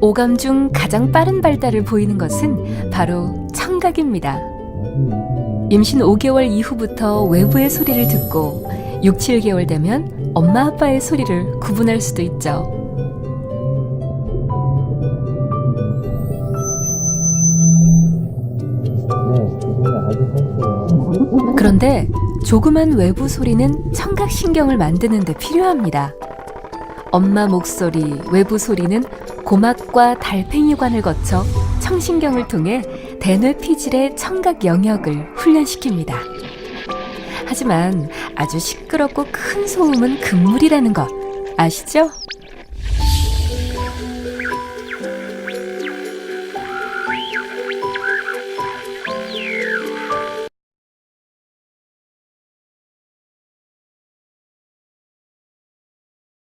오감 중 가장 빠른 발달을 보이는 것은 바로 청각입니다. 임신 5개월 이후부터 외부의 소리를 듣고 6, 7개월 되면 엄마 아빠의 소리를 구분할 수도 있죠. 그런데 조그만 외부 소리는 청각신경을 만드는 데 필요합니다. 엄마 목소리, 외부 소리는 고막과 달팽이관을 거쳐 청신경을 통해 대뇌 피질의 청각 영역을 훈련시킵니다. 하지만 아주 시끄럽고 큰 소음은 금물이라는 것 아시죠?